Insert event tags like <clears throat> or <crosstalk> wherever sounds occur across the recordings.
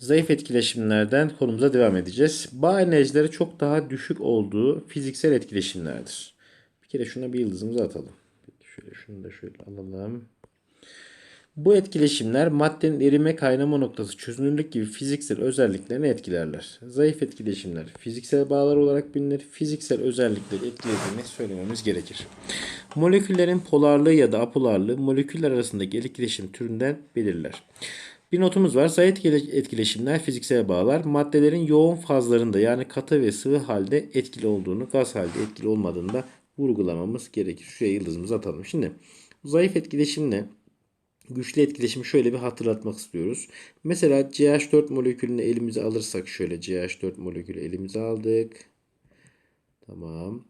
Zayıf etkileşimlerden konumuza devam edeceğiz. Bağ enerjileri çok daha düşük olduğu fiziksel etkileşimlerdir. Bir kere şuna bir yıldızımızı atalım. Şöyle şunu da şöyle alalım. Bu etkileşimler maddenin erime kaynama noktası çözünürlük gibi fiziksel özelliklerini etkilerler. Zayıf etkileşimler fiziksel bağlar olarak bilinir. Fiziksel özellikleri etkilediğini söylememiz gerekir. Moleküllerin polarlığı ya da apolarlığı moleküller arasındaki etkileşim türünden belirler. Bir notumuz var. Zayıf etkileşimler fiziksel bağlar maddelerin yoğun fazlarında yani katı ve sıvı halde etkili olduğunu, gaz halde etkili olmadığını da vurgulamamız gerekir. Şuraya yıldızımızı atalım. Şimdi zayıf etkileşimle güçlü etkileşimi şöyle bir hatırlatmak istiyoruz. Mesela CH4 molekülünü elimize alırsak şöyle CH4 molekülü elimize aldık. Tamam.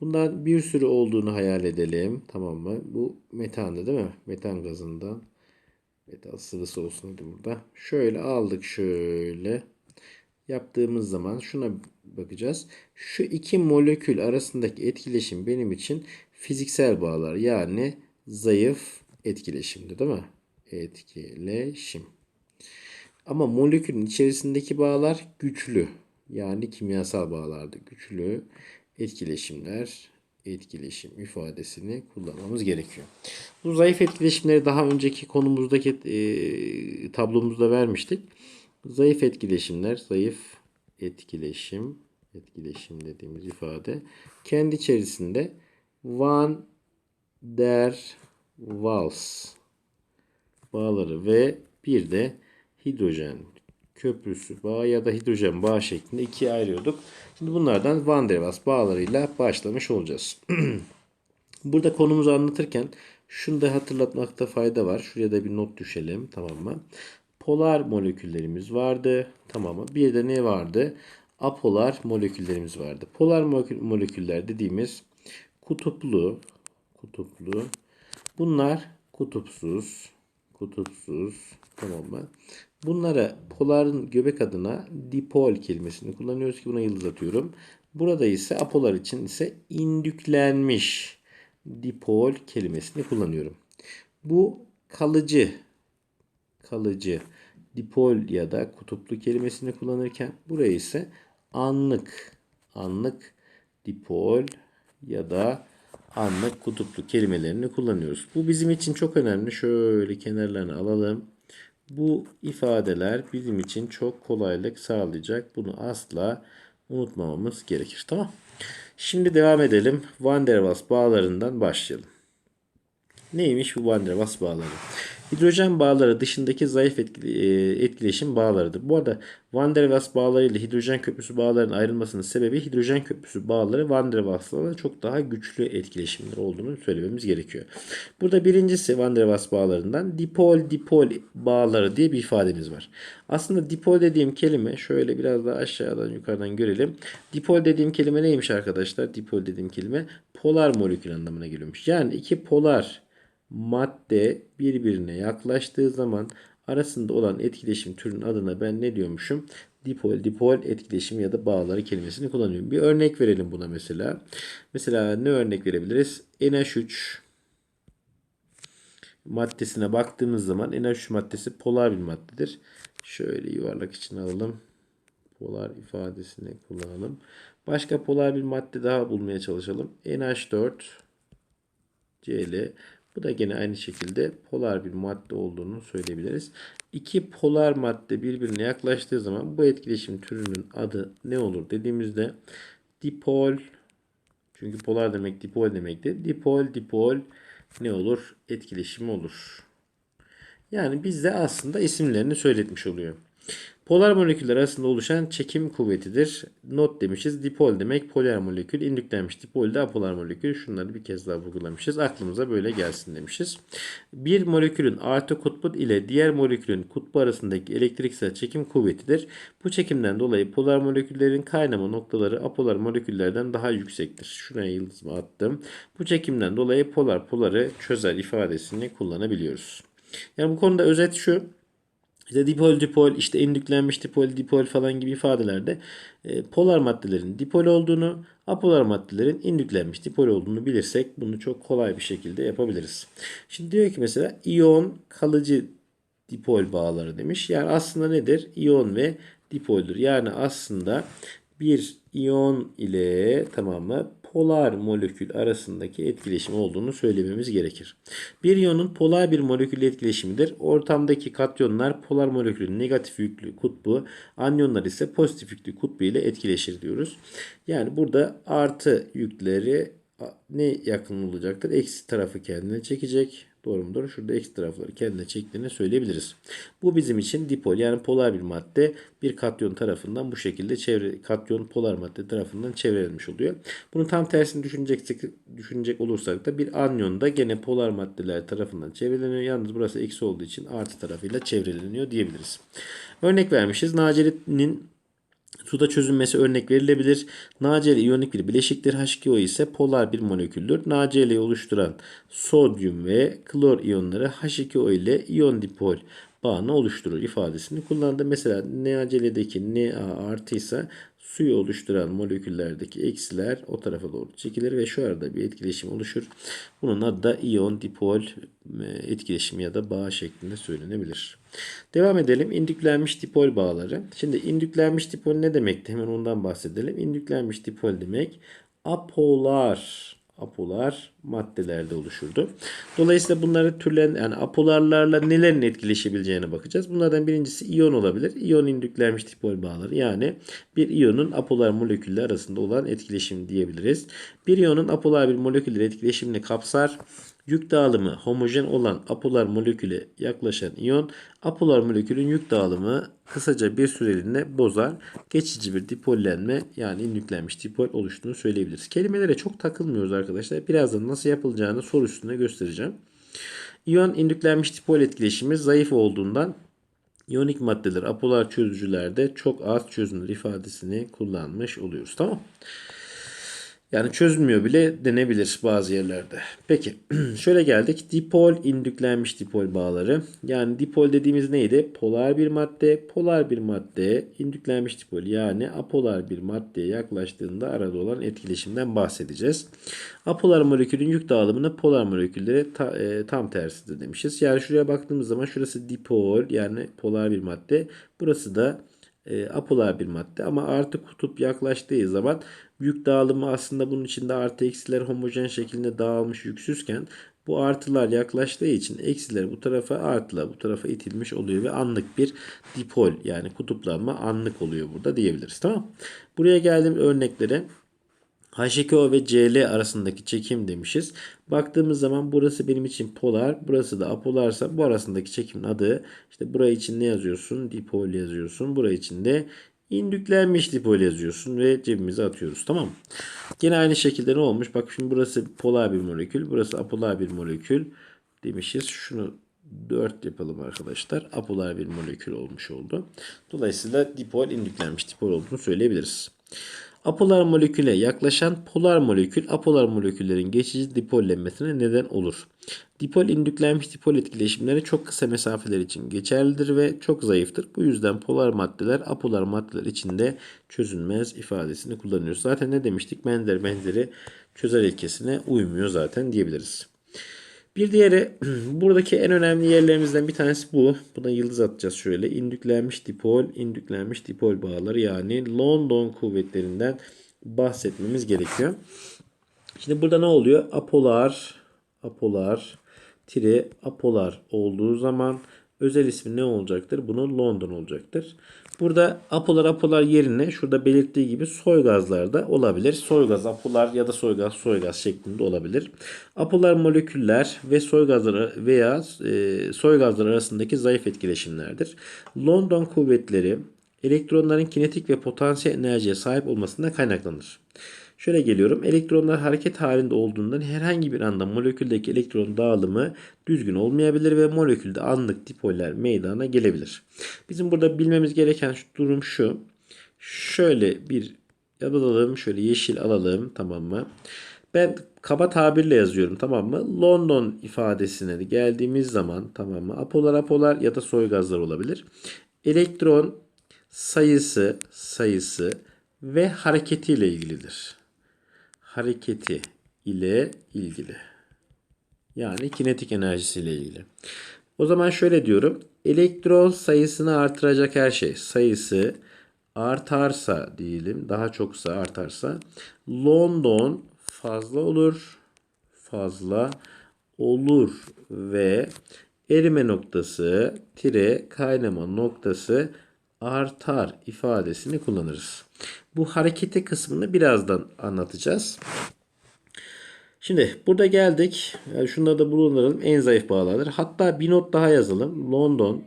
Bundan bir sürü olduğunu hayal edelim. Tamam mı? Bu metandı değil mi? Metan gazından. Metal sıvısı olsun hadi burada. Şöyle aldık şöyle. Yaptığımız zaman şuna bakacağız. Şu iki molekül arasındaki etkileşim benim için fiziksel bağlar. Yani zayıf etkileşimdi değil mi? Etkileşim. Ama molekülün içerisindeki bağlar güçlü. Yani kimyasal bağlardı. Güçlü etkileşimler, etkileşim ifadesini kullanmamız gerekiyor. Bu zayıf etkileşimleri daha önceki konumuzdaki e, tablomuzda vermiştik. Zayıf etkileşimler, zayıf etkileşim, etkileşim dediğimiz ifade kendi içerisinde Van der Waals bağları ve bir de hidrojen köprüsü bağ ya da hidrojen bağ şeklinde ikiye ayırıyorduk. Şimdi bunlardan Van der Waals bağlarıyla başlamış olacağız. <clears throat> Burada konumuzu anlatırken şunu da hatırlatmakta fayda var. Şuraya da bir not düşelim. Tamam mı? Polar moleküllerimiz vardı. Tamam mı? Bir de ne vardı? Apolar moleküllerimiz vardı. Polar moleküller dediğimiz kutuplu, kutuplu. Bunlar kutupsuz, kutupsuz. Tamam mı? Bunlara poların göbek adına dipol kelimesini kullanıyoruz ki buna yıldız atıyorum. Burada ise apolar için ise indüklenmiş dipol kelimesini kullanıyorum. Bu kalıcı kalıcı dipol ya da kutuplu kelimesini kullanırken buraya ise anlık anlık dipol ya da anlık kutuplu kelimelerini kullanıyoruz. Bu bizim için çok önemli. Şöyle kenarlarını alalım. Bu ifadeler bizim için çok kolaylık sağlayacak. Bunu asla unutmamamız gerekir. Tamam. Şimdi devam edelim. Van der Waals bağlarından başlayalım. Neymiş bu Van der Waals bağları? Hidrojen bağları dışındaki zayıf e, etkileşim bağlarıdır. Bu arada Van der Waals bağları ile hidrojen köprüsü bağlarının ayrılmasının sebebi hidrojen köprüsü bağları Van der Waals'la çok daha güçlü etkileşimler olduğunu söylememiz gerekiyor. Burada birincisi Van der Waals bağlarından dipol dipol bağları diye bir ifademiz var. Aslında dipol dediğim kelime şöyle biraz daha aşağıdan yukarıdan görelim. Dipol dediğim kelime neymiş arkadaşlar? Dipol dediğim kelime polar molekül anlamına geliyormuş. Yani iki polar madde birbirine yaklaştığı zaman arasında olan etkileşim türünün adına ben ne diyormuşum? Dipol, dipol etkileşim ya da bağları kelimesini kullanıyorum. Bir örnek verelim buna mesela. Mesela ne örnek verebiliriz? NH3 maddesine baktığımız zaman NH3 maddesi polar bir maddedir. Şöyle yuvarlak için alalım. Polar ifadesini kullanalım. Başka polar bir madde daha bulmaya çalışalım. NH4 Cl bu da gene aynı şekilde polar bir madde olduğunu söyleyebiliriz. İki polar madde birbirine yaklaştığı zaman bu etkileşim türünün adı ne olur dediğimizde dipol çünkü polar demek dipol demektir. Dipol dipol ne olur? Etkileşim olur. Yani bizde aslında isimlerini söyletmiş oluyor. Polar moleküller arasında oluşan çekim kuvvetidir. Not demişiz. Dipol demek polar molekül. indüklenmiş dipol de apolar molekül. Şunları bir kez daha vurgulamışız. Aklımıza böyle gelsin demişiz. Bir molekülün artı kutbu ile diğer molekülün kutbu arasındaki elektriksel çekim kuvvetidir. Bu çekimden dolayı polar moleküllerin kaynama noktaları apolar moleküllerden daha yüksektir. Şuraya yıldızımı attım. Bu çekimden dolayı polar poları çözer ifadesini kullanabiliyoruz. Yani bu konuda özet şu. İşte dipol dipol işte indüklenmiş dipol dipol falan gibi ifadelerde e, polar maddelerin dipol olduğunu, apolar maddelerin indüklenmiş dipol olduğunu bilirsek bunu çok kolay bir şekilde yapabiliriz. Şimdi diyor ki mesela iyon kalıcı dipol bağları demiş. Yani aslında nedir? İyon ve dipoldür. Yani aslında bir iyon ile tamam mı polar molekül arasındaki etkileşim olduğunu söylememiz gerekir. Bir iyonun polar bir molekülle etkileşimidir. Ortamdaki katyonlar polar molekülün negatif yüklü kutbu, anyonlar ise pozitif yüklü kutbu ile etkileşir diyoruz. Yani burada artı yükleri ne yakın olacaktır? Eksi tarafı kendine çekecek. Doğru mudur? Şurada eksi tarafları kendine çektiğini söyleyebiliriz. Bu bizim için dipol yani polar bir madde bir katyon tarafından bu şekilde çevre katyon polar madde tarafından çevrilenmiş oluyor. Bunun tam tersini düşünecek düşünecek olursak da bir anyon da gene polar maddeler tarafından çevreleniyor. Yalnız burası eksi olduğu için artı tarafıyla çevreleniyor diyebiliriz. Örnek vermişiz. Naci'nin Suda çözünmesi örnek verilebilir. NaCl iyonik bir bileşiktir. H2O ise polar bir moleküldür. NaCl'yi oluşturan sodyum ve klor iyonları H2O ile iyon dipol bağını oluşturur ifadesini kullandı. Mesela NaCl'deki Na artı ise suyu oluşturan moleküllerdeki eksiler o tarafa doğru çekilir ve şu arada bir etkileşim oluşur. Bunun adı da iyon dipol e, etkileşimi ya da bağ şeklinde söylenebilir. Devam edelim. İndüklenmiş dipol bağları. Şimdi indüklenmiş dipol ne demekti? Hemen ondan bahsedelim. İndüklenmiş dipol demek apolar apolar maddelerde oluşurdu. Dolayısıyla bunları türlen yani apolarlarla nelerin etkileşebileceğine bakacağız. Bunlardan birincisi iyon olabilir. İyon indüklenmiş dipol bağları. Yani bir iyonun apolar molekülleri arasında olan etkileşim diyebiliriz. Bir iyonun apolar bir moleküller etkileşimini kapsar. Yük dağılımı homojen olan apolar moleküle yaklaşan iyon apolar molekülün yük dağılımı kısaca bir süreliğine bozar. Geçici bir dipollenme yani indüklenmiş dipol oluştuğunu söyleyebiliriz. Kelimelere çok takılmıyoruz arkadaşlar. Birazdan nasıl yapılacağını soru üstünde göstereceğim. İyon indüklenmiş dipol etkileşimi zayıf olduğundan iyonik maddeler apolar çözücülerde çok az çözünür ifadesini kullanmış oluyoruz. Tamam yani çözülmüyor bile denebilir bazı yerlerde. Peki <clears throat> şöyle geldik. Dipol indüklenmiş dipol bağları. Yani dipol dediğimiz neydi? Polar bir madde, polar bir madde indüklenmiş dipol yani apolar bir maddeye yaklaştığında arada olan etkileşimden bahsedeceğiz. Apolar molekülün yük dağılımını polar moleküllere ta, e, tam tersidir demişiz. Yani şuraya baktığımız zaman şurası dipol yani polar bir madde. Burası da e, apolar bir madde ama artı kutup yaklaştığı zaman yük dağılımı aslında bunun içinde artı eksiler homojen şekilde dağılmış yüksüzken bu artılar yaklaştığı için eksiler bu tarafa artılar bu tarafa itilmiş oluyor ve anlık bir dipol yani kutuplanma anlık oluyor burada diyebiliriz. Tamam. Buraya geldiğim örneklere H2O ve Cl arasındaki çekim demişiz. Baktığımız zaman burası benim için polar, burası da apolarsa bu arasındaki çekimin adı işte buraya için ne yazıyorsun? Dipol yazıyorsun. Buraya için de indüklenmiş dipol yazıyorsun ve cebimize atıyoruz. Tamam mı? Yine aynı şekilde ne olmuş? Bak şimdi burası polar bir molekül, burası apolar bir molekül demişiz. Şunu 4 yapalım arkadaşlar. Apolar bir molekül olmuş oldu. Dolayısıyla dipol indüklenmiş dipol olduğunu söyleyebiliriz. Apolar moleküle yaklaşan polar molekül apolar moleküllerin geçici dipollenmesine neden olur. Dipol indüklenmiş dipol etkileşimleri çok kısa mesafeler için geçerlidir ve çok zayıftır. Bu yüzden polar maddeler apolar maddeler içinde çözünmez ifadesini kullanıyoruz. Zaten ne demiştik? Benzer benzeri çözer ilkesine uymuyor zaten diyebiliriz. Bir diğeri <clears throat> buradaki en önemli yerlerimizden bir tanesi bu. Buna yıldız atacağız şöyle. İndüklenmiş dipol, indüklenmiş dipol bağları yani London kuvvetlerinden bahsetmemiz gerekiyor. Şimdi burada ne oluyor? Apolar, apolar, tire apolar olduğu zaman özel ismi ne olacaktır? Bunun London olacaktır. Burada apolar apolar yerine şurada belirttiği gibi soy gazlar da olabilir. Soy gaz apolar ya da soy gaz soy gaz şeklinde olabilir. Apolar moleküller ve soy gazları veya e, soy gazlar arasındaki zayıf etkileşimlerdir. London kuvvetleri elektronların kinetik ve potansiyel enerjiye sahip olmasından kaynaklanır. Şöyle geliyorum. Elektronlar hareket halinde olduğundan herhangi bir anda moleküldeki elektron dağılımı düzgün olmayabilir ve molekülde anlık dipoller meydana gelebilir. Bizim burada bilmemiz gereken durum şu. Şöyle bir alalım. Şöyle yeşil alalım. Tamam mı? Ben kaba tabirle yazıyorum tamam mı? London ifadesine geldiğimiz zaman tamam mı? Apolar apolar ya da soy gazlar olabilir. Elektron sayısı sayısı ve hareketiyle ilgilidir hareketi ile ilgili. Yani kinetik enerjisiyle ilgili. O zaman şöyle diyorum. elektron sayısını artıracak her şey. Sayısı artarsa diyelim, daha çoksa artarsa London fazla olur. Fazla olur ve erime noktası tire kaynama noktası artar ifadesini kullanırız. Bu hareketi kısmını birazdan anlatacağız. Şimdi burada geldik. Yani şunları da bulunalım. En zayıf bağlardır. Hatta bir not daha yazalım. London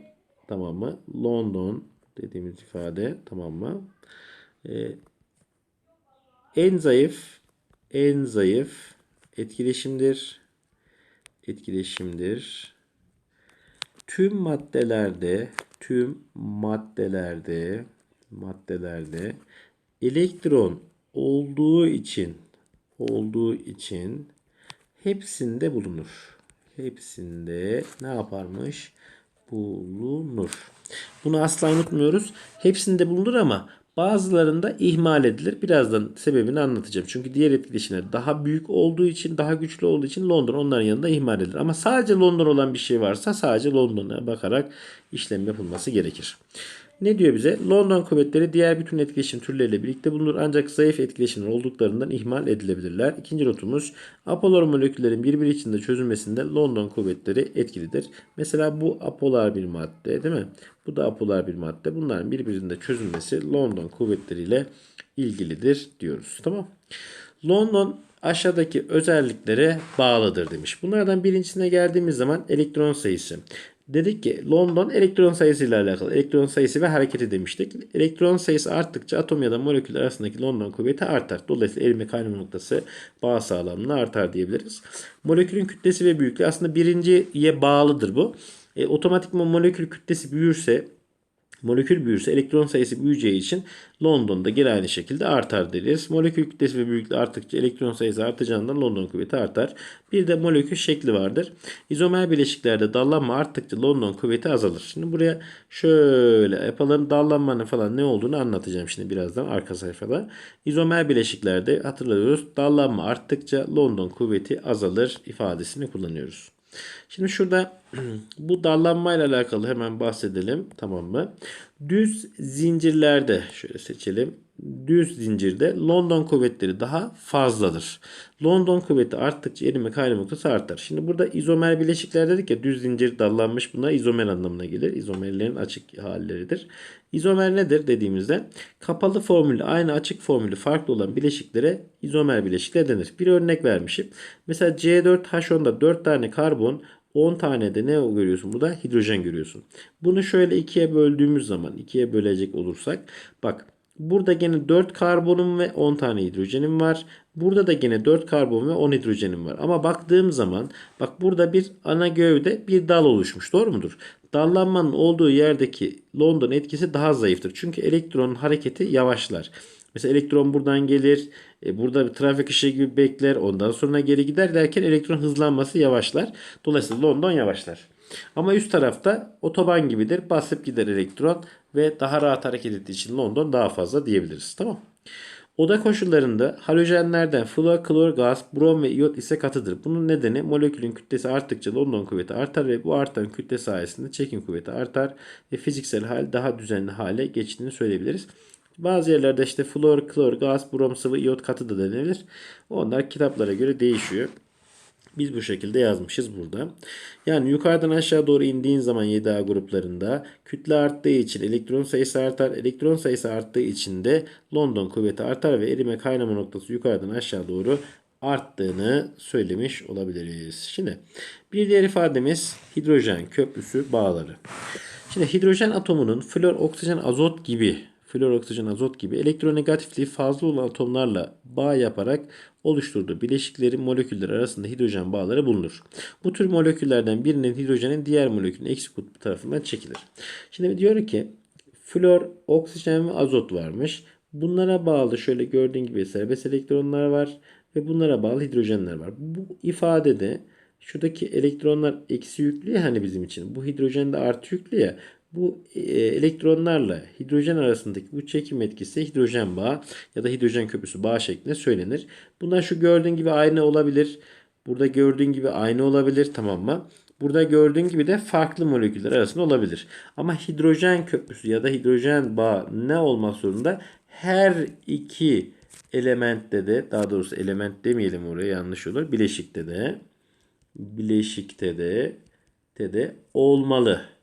tamam mı? London dediğimiz ifade tamam mı? Ee, en zayıf en zayıf etkileşimdir. Etkileşimdir. Tüm maddelerde tüm maddelerde maddelerde elektron olduğu için olduğu için hepsinde bulunur. Hepsinde ne yaparmış? Bulunur. Bunu asla unutmuyoruz. Hepsinde bulunur ama bazılarında ihmal edilir. Birazdan sebebini anlatacağım. Çünkü diğer etkileşimler daha büyük olduğu için, daha güçlü olduğu için London onların yanında ihmal edilir. Ama sadece London olan bir şey varsa sadece London'a bakarak işlem yapılması gerekir. Ne diyor bize? London kuvvetleri diğer bütün etkileşim türleriyle birlikte bulunur ancak zayıf etkileşimler olduklarından ihmal edilebilirler. İkinci notumuz apolar moleküllerin birbiri içinde çözülmesinde London kuvvetleri etkilidir. Mesela bu apolar bir madde değil mi? Bu da apolar bir madde. Bunların birbirinde çözülmesi London kuvvetleriyle ilgilidir diyoruz. Tamam. London aşağıdaki özelliklere bağlıdır demiş. Bunlardan birincisine geldiğimiz zaman elektron sayısı. Dedik ki London elektron sayısı ile alakalı. Elektron sayısı ve hareketi demiştik. Elektron sayısı arttıkça atom ya da molekül arasındaki London kuvveti artar. Dolayısıyla erime kaynama noktası bağ sağlamlığı artar diyebiliriz. Molekülün kütlesi ve büyüklüğü aslında birinciye bağlıdır bu. E, otomatikman molekül kütlesi büyürse Molekül büyürse elektron sayısı büyüyeceği için London'da geri aynı şekilde artar deriz. Molekül kütlesi ve büyüklüğü arttıkça elektron sayısı artacağından London kuvveti artar. Bir de molekül şekli vardır. İzomer bileşiklerde dallanma arttıkça London kuvveti azalır. Şimdi buraya şöyle yapalım. Dallanmanın falan ne olduğunu anlatacağım şimdi birazdan arka sayfada. İzomer bileşiklerde hatırlıyoruz. Dallanma arttıkça London kuvveti azalır ifadesini kullanıyoruz. Şimdi şurada <clears throat> bu dallanmayla alakalı hemen bahsedelim. Tamam mı? Düz zincirlerde şöyle seçelim. Düz zincirde London kuvvetleri daha fazladır. London kuvveti arttıkça erime kaynama noktası artar. Şimdi burada izomer bileşikler dedik ya düz zincir dallanmış buna izomer anlamına gelir. İzomerlerin açık halleridir. İzomer nedir dediğimizde kapalı formülü aynı açık formülü farklı olan bileşiklere izomer bileşikler denir. Bir örnek vermişim. Mesela C4H10'da 4 tane karbon 10 tane de ne görüyorsun burada? Hidrojen görüyorsun. Bunu şöyle ikiye böldüğümüz zaman ikiye bölecek olursak bak burada gene 4 karbonum ve 10 tane hidrojenim var. Burada da gene 4 karbon ve 10 hidrojenim var. Ama baktığım zaman bak burada bir ana gövde bir dal oluşmuş. Doğru mudur? Dallanmanın olduğu yerdeki London etkisi daha zayıftır. Çünkü elektronun hareketi yavaşlar. Mesela elektron buradan gelir. E, burada bir trafik ışığı gibi bekler. Ondan sonra geri gider derken elektron hızlanması yavaşlar. Dolayısıyla London yavaşlar. Ama üst tarafta otoban gibidir. Basıp gider elektron ve daha rahat hareket ettiği için London daha fazla diyebiliriz. Tamam. Oda koşullarında halojenlerden flor, klor, gaz, brom ve iot ise katıdır. Bunun nedeni molekülün kütlesi arttıkça London kuvveti artar ve bu artan kütle sayesinde çekim kuvveti artar ve fiziksel hal daha düzenli hale geçtiğini söyleyebiliriz. Bazı yerlerde işte flor, klor, gaz, brom sıvı, iot katı da denilir. Onlar kitaplara göre değişiyor. Biz bu şekilde yazmışız burada. Yani yukarıdan aşağı doğru indiğin zaman 7A gruplarında kütle arttığı için elektron sayısı artar. Elektron sayısı arttığı için de London kuvveti artar ve erime kaynama noktası yukarıdan aşağı doğru arttığını söylemiş olabiliriz. Şimdi bir diğer ifademiz hidrojen köprüsü bağları. Şimdi hidrojen atomunun flor, oksijen, azot gibi flor, oksijen, azot gibi elektronegatifliği fazla olan atomlarla bağ yaparak oluşturduğu bileşiklerin moleküller arasında hidrojen bağları bulunur. Bu tür moleküllerden birinin hidrojenin diğer molekülün eksi kutbu tarafından çekilir. Şimdi diyor ki flor, oksijen ve azot varmış. Bunlara bağlı şöyle gördüğün gibi serbest elektronlar var ve bunlara bağlı hidrojenler var. Bu ifadede şuradaki elektronlar eksi yüklü ya hani bizim için. Bu hidrojen de artı yüklü ya. Bu e, elektronlarla hidrojen arasındaki bu çekim etkisi hidrojen bağı ya da hidrojen köprüsü bağ şeklinde söylenir. Bunlar şu gördüğün gibi aynı olabilir. Burada gördüğün gibi aynı olabilir tamam mı? Burada gördüğün gibi de farklı moleküller arasında olabilir. Ama hidrojen köprüsü ya da hidrojen bağı ne olmak zorunda? Her iki elementte de daha doğrusu element demeyelim oraya yanlış olur. Bileşikte de bileşikte de, de olmalı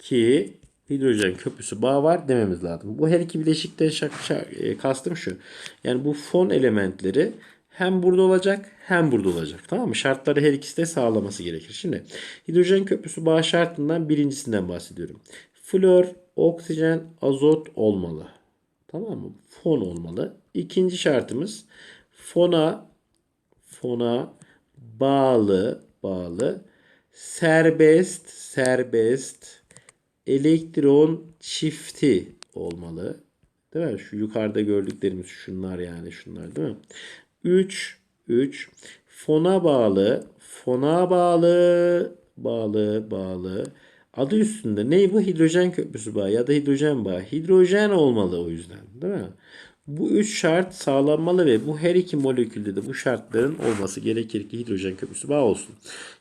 ki hidrojen köprüsü bağı var dememiz lazım. Bu her iki bileşikte şak, şak, e, kastım şu. Yani bu fon elementleri hem burada olacak hem burada olacak. Tamam mı? Şartları her ikisi de sağlaması gerekir. Şimdi hidrojen köprüsü bağı şartından birincisinden bahsediyorum. Flor, oksijen, azot olmalı. Tamam mı? Fon olmalı. İkinci şartımız fona fona bağlı bağlı serbest serbest elektron çifti olmalı. Değil mi? Şu yukarıda gördüklerimiz şunlar yani şunlar değil mi? 3 3 fona bağlı fona bağlı bağlı bağlı adı üstünde ne bu hidrojen köprüsü bağı ya da hidrojen bağı hidrojen olmalı o yüzden değil mi? Bu üç şart sağlanmalı ve bu her iki molekülde de bu şartların olması gerekir ki hidrojen köprüsü bağı olsun.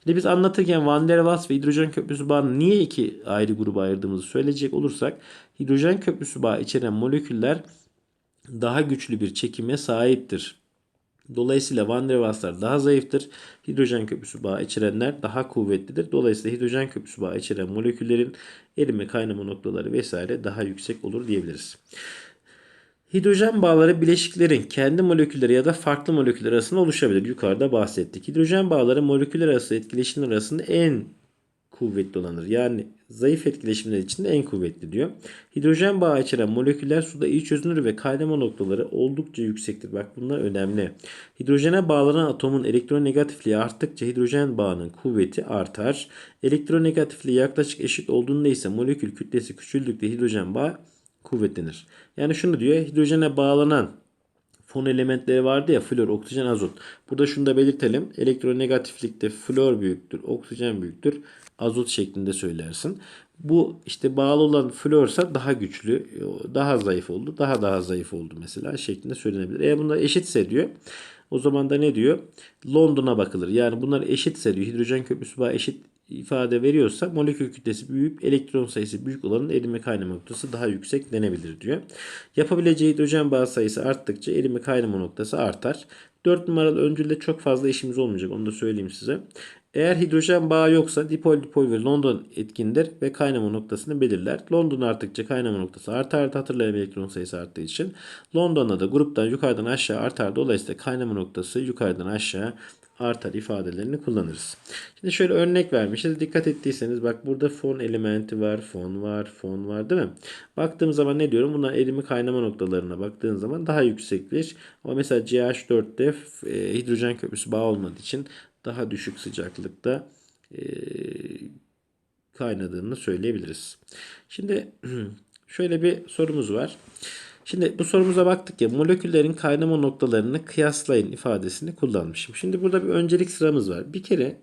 Şimdi biz anlatırken Van der Waals ve hidrojen köprüsü bağını niye iki ayrı gruba ayırdığımızı söyleyecek olursak hidrojen köprüsü bağı içeren moleküller daha güçlü bir çekime sahiptir. Dolayısıyla Van der Waals'lar daha zayıftır. Hidrojen köprüsü bağı içerenler daha kuvvetlidir. Dolayısıyla hidrojen köprüsü bağı içeren moleküllerin erime kaynama noktaları vesaire daha yüksek olur diyebiliriz. Hidrojen bağları bileşiklerin kendi molekülleri ya da farklı moleküller arasında oluşabilir. Yukarıda bahsettik. Hidrojen bağları moleküller arası etkileşimler arasında en kuvvetli olanır. Yani zayıf etkileşimler için en kuvvetli diyor. Hidrojen bağı içeren moleküller suda iyi çözünür ve kaynama noktaları oldukça yüksektir. Bak bunlar önemli. Hidrojene bağlanan atomun elektronegatifliği arttıkça hidrojen bağının kuvveti artar. Elektronegatifliği yaklaşık eşit olduğunda ise molekül kütlesi küçüldükçe hidrojen bağı kuvvetlenir. Yani şunu diyor hidrojene bağlanan fon elementleri vardı ya flor, oksijen, azot. Burada şunu da belirtelim. Elektronegatiflikte flor büyüktür, oksijen büyüktür, azot şeklinde söylersin. Bu işte bağlı olan florsa daha güçlü, daha zayıf oldu, daha daha zayıf oldu mesela şeklinde söylenebilir. Eğer bunlar eşitse diyor o zaman da ne diyor? London'a bakılır. Yani bunlar eşitse diyor hidrojen köprüsü bağı eşit ifade veriyorsa molekül kütlesi büyük, elektron sayısı büyük olanın erime kaynama noktası daha yüksek denebilir diyor. Yapabileceği hidrojen bağı sayısı arttıkça erime kaynama noktası artar. 4 numaralı öncülde çok fazla işimiz olmayacak onu da söyleyeyim size. Eğer hidrojen bağı yoksa dipol dipol ve London etkindir ve kaynama noktasını belirler. London arttıkça kaynama noktası artar. Hatırlayalım elektron sayısı arttığı için. London'da da gruptan yukarıdan aşağı artar. Dolayısıyla kaynama noktası yukarıdan aşağı artar ifadelerini kullanırız. Şimdi şöyle örnek vermişiz. Dikkat ettiyseniz bak burada fon elementi var, fon var, fon var değil mi? Baktığım zaman ne diyorum? Bunlar erimi kaynama noktalarına baktığın zaman daha yüksektir. Ama mesela CH4'te e, hidrojen köprüsü bağ olmadığı için daha düşük sıcaklıkta e, kaynadığını söyleyebiliriz. Şimdi <clears throat> şöyle bir sorumuz var. Şimdi bu sorumuza baktık ya moleküllerin kaynama noktalarını kıyaslayın ifadesini kullanmışım. Şimdi burada bir öncelik sıramız var. Bir kere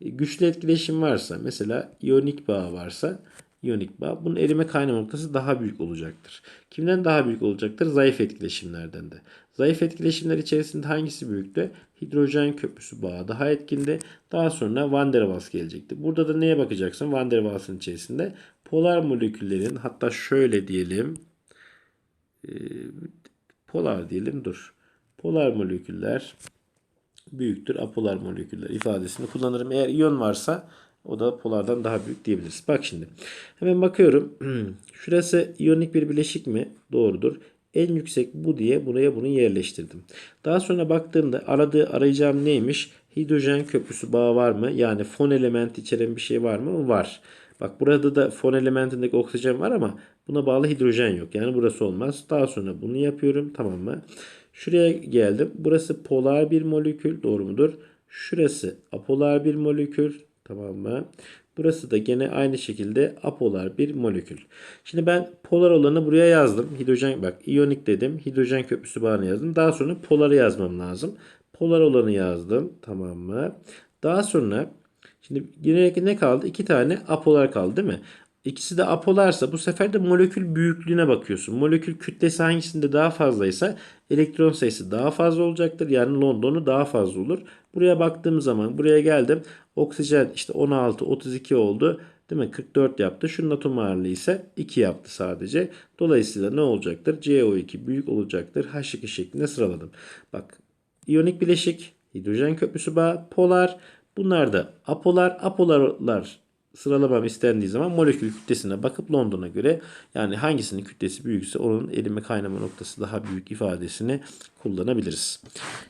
e, güçlü etkileşim varsa mesela iyonik bağ varsa iyonik bağ bunun erime kaynama noktası daha büyük olacaktır. Kimden daha büyük olacaktır? Zayıf etkileşimlerden de. Zayıf etkileşimler içerisinde hangisi büyüktü? Hidrojen köprüsü bağı daha etkindi. Daha sonra Van der Waals gelecekti. Burada da neye bakacaksın? Van der Waals'ın içerisinde polar moleküllerin hatta şöyle diyelim ee, polar diyelim dur. Polar moleküller büyüktür apolar moleküller ifadesini kullanırım. Eğer iyon varsa o da polardan daha büyük diyebiliriz. Bak şimdi. Hemen bakıyorum. <clears throat> Şurası iyonik bir bileşik mi? Doğrudur. En yüksek bu diye buraya bunu yerleştirdim. Daha sonra baktığımda aradığı arayacağım neymiş? Hidrojen köprüsü bağı var mı? Yani fon elementi içeren bir şey var mı? Var. Bak burada da fon elementindeki oksijen var ama buna bağlı hidrojen yok. Yani burası olmaz. Daha sonra bunu yapıyorum. Tamam mı? Şuraya geldim. Burası polar bir molekül. Doğru mudur? Şurası apolar bir molekül. Tamam mı? Burası da gene aynı şekilde apolar bir molekül. Şimdi ben polar olanı buraya yazdım. Hidrojen bak iyonik dedim. Hidrojen köprüsü bağını yazdım. Daha sonra poları yazmam lazım. Polar olanı yazdım. Tamam mı? Daha sonra Şimdi yine ne kaldı? İki tane apolar kaldı değil mi? İkisi de apolarsa bu sefer de molekül büyüklüğüne bakıyorsun. Molekül kütlesi hangisinde daha fazlaysa elektron sayısı daha fazla olacaktır. Yani London'u daha fazla olur. Buraya baktığım zaman buraya geldim. Oksijen işte 16, 32 oldu. Değil mi? 44 yaptı. Şunun atom ağırlığı ise 2 yaptı sadece. Dolayısıyla ne olacaktır? CO2 büyük olacaktır. H2 şeklinde sıraladım. Bak iyonik bileşik, hidrojen köprüsü bağı, polar. Bunlar da apolar. Apolarlar sıralamam istendiği zaman molekül kütlesine bakıp London'a göre yani hangisinin kütlesi büyükse onun erime kaynama noktası daha büyük ifadesini kullanabiliriz.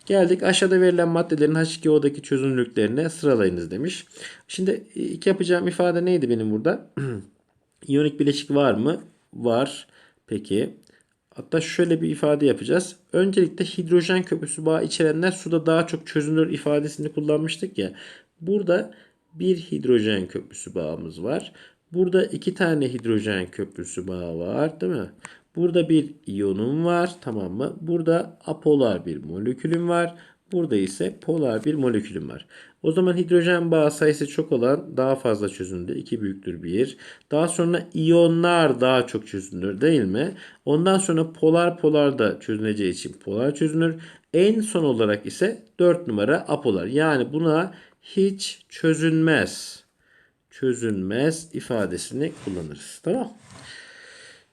Geldik aşağıda verilen maddelerin H2O'daki çözünürlüklerine sıralayınız demiş. Şimdi ilk yapacağım ifade neydi benim burada? <clears throat> İyonik bileşik var mı? Var. Peki. Hatta şöyle bir ifade yapacağız. Öncelikle hidrojen köprüsü bağı içerenler suda daha çok çözünür ifadesini kullanmıştık ya. Burada bir hidrojen köprüsü bağımız var. Burada iki tane hidrojen köprüsü bağı var değil mi? Burada bir iyonum var tamam mı? Burada apolar bir molekülüm var. Burada ise polar bir molekülüm var. O zaman hidrojen bağı sayısı çok olan daha fazla çözünür. 2 büyüktür 1. Daha sonra iyonlar daha çok çözünür değil mi? Ondan sonra polar polar da çözüneceği için polar çözünür. En son olarak ise 4 numara apolar. Yani buna hiç çözünmez. Çözünmez ifadesini kullanırız. Tamam.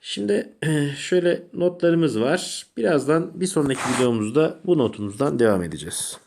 Şimdi <clears throat> şöyle notlarımız var. Birazdan bir sonraki videomuzda bu notumuzdan devam edeceğiz.